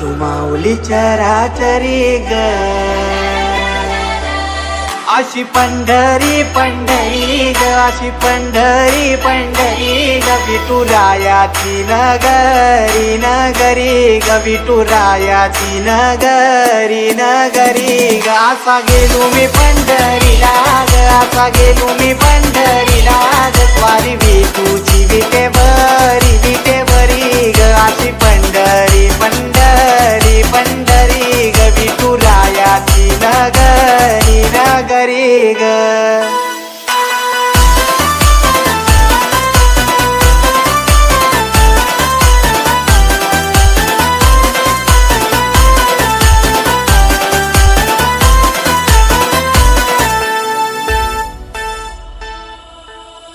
तू माऊली चराचरी ग. अशी पंढरी पंढरी ग अशी पंढरी पंढरी ग. विठुरायाची नगरी नगरी ग. विठुरायाची नगरी नगरी ग. असा गेलो मी पंढरीला ग. असा गेलो मी